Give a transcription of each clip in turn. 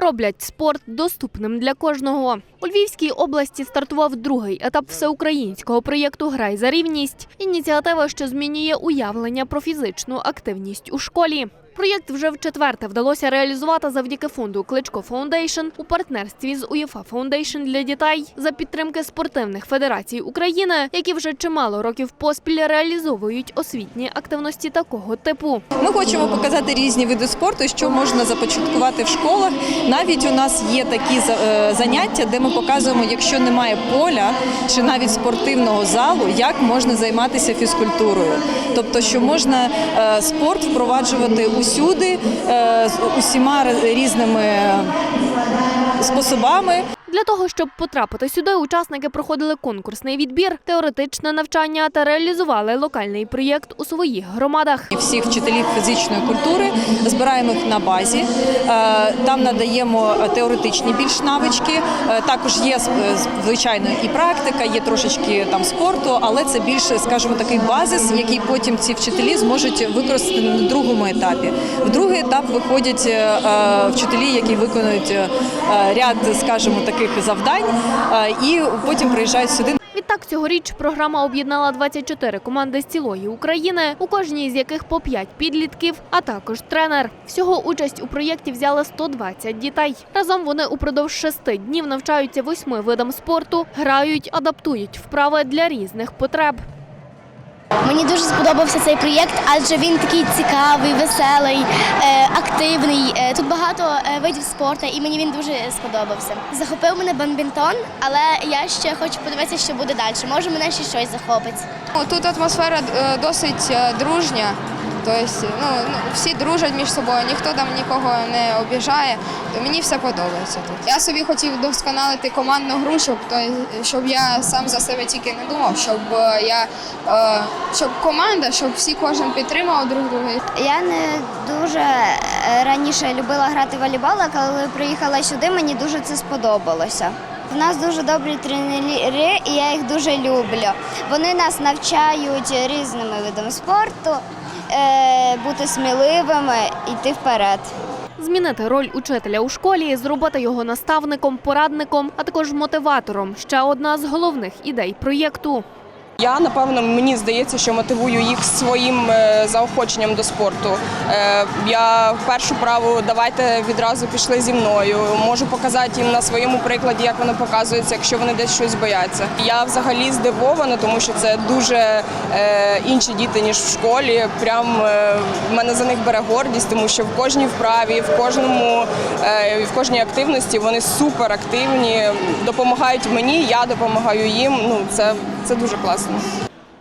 роблять спорт доступним для кожного. У Львівській області стартував другий етап всеукраїнського проєкту Грай за рівність. Ініціатива, що змінює уявлення про фізичну активність у школі. Проєкт вже вчетверте вдалося реалізувати завдяки фонду Кличко Фаундейшн у партнерстві з УЄФА Фаундейшн для дітей за підтримки спортивних федерацій України, які вже чимало років поспіль реалізовують освітні активності такого типу. Ми хочемо показати різні види спорту, що можна започаткувати в школах. Навіть у нас є такі е, заняття, де ми показуємо, якщо немає поля чи навіть спортивного залу, як можна займатися фізкультурою. Тобто, що можна е, спорт впроваджувати усюди е, з усіма різними способами. Для того, щоб потрапити сюди, учасники проходили конкурсний відбір, теоретичне навчання та реалізували локальний проєкт у своїх громадах. Всіх вчителів фізичної культури збираємо їх на базі. Е, Там надаємо теоретичні більш навички. Е, Також є звичайно і практика, є трошечки там спорту, але це більше, скажімо, такий базис, який потім ці вчителі зможуть використати на другому етапі. В другий етап виходять е, вчителі, які виконують ряд, скажімо, таких завдань, е, і потім приїжджають сюди. Відтак цьогоріч програма об'єднала 24 команди з цілої України, у кожній з яких по 5 підлітків, а також тренер. Всього участь у проєкті взяли 120 дітей. Разом вони упродовж шести днів навчаються восьми видам спорту, грають, адаптують вправи для різних потреб. Мені дуже сподобався цей проєкт, адже він такий цікавий, веселий, е, активний. Е, Тут багато е, видів спорту, і мені він дуже сподобався. Захопив мене бадмінтон, але я ще хочу подивитися, що буде далі. Може, мене ще щось захопить. Тут атмосфера досить дружня. Тобто, ну, всі дружать між собою, ніхто там нікого не обіжає. Мені все подобається тут. Я собі хотів вдосконалити командну гру, щоб, щоб я сам за себе тільки не думав, щоб е, я е, щоб команда, щоб всі кожен підтримав друг друга. Я не дуже е, раніше любила грати в волейбол, а коли приїхала сюди, мені дуже це сподобалося. У нас дуже добрі тренери, і я їх дуже люблю. Вони нас навчають різними видами спорту, е, бути сміливими, йти вперед. Змінити роль учителя у школі, зробити його наставником, порадником, а також мотиватором ще одна з головних ідей проєкту. Я напевно мені здається, що мотивую їх своїм е, заохоченням до спорту. Е, Я першу праву давайте відразу пішли зі мною. Можу показати їм на своєму прикладі, як воно показується, якщо вони десь щось бояться. Я взагалі здивована, тому що це дуже е, інші діти ніж в школі. Прям мене за них бере гордість, тому що в кожній вправі, в кожному в кожній активності вони супер активні, допомагають мені, я допомагаю їм. Ну це, це дуже класно.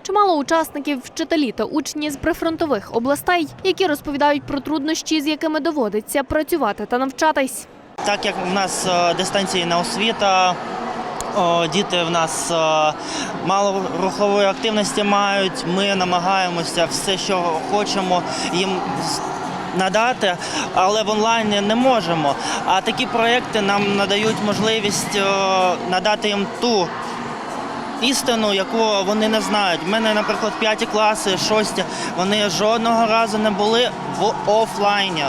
Чимало учасників, вчителі та учні з прифронтових областей, які розповідають про труднощі, з якими доводиться працювати та навчатись. Так як в нас е, дистанційна освіта, діти в нас е, мало рухової активності мають, ми намагаємося все, що хочемо їм надати, але в онлайні не можемо. А такі проекти нам надають можливість е, надати їм ту істину, яку вони не знають. У мене, наприклад, п'яті класи, шості, вони жодного разу не були в офлайні.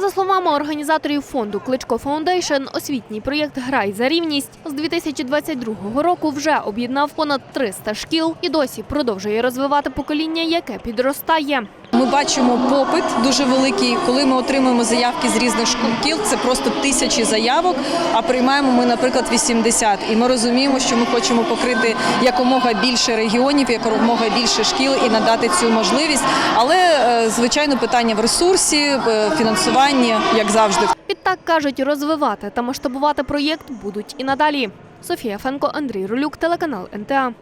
За словами організаторів фонду Кличко Фаундейшн, освітній проєкт Грай за рівність з 2022 року вже об'єднав понад 300 шкіл і досі продовжує розвивати покоління, яке підростає. Ми бачимо попит дуже великий. Коли ми отримуємо заявки з різних шкіл, це просто тисячі заявок. А приймаємо ми, наприклад, 80. І ми розуміємо, що ми хочемо покрити якомога більше регіонів, якомога більше шкіл і надати цю можливість. Але е, звичайно, питання в ресурсі, е, фінансуванні, як завжди. Відтак кажуть, розвивати та масштабувати проєкт будуть і надалі. Софія Фенко, Андрій Рулюк, телеканал НТА.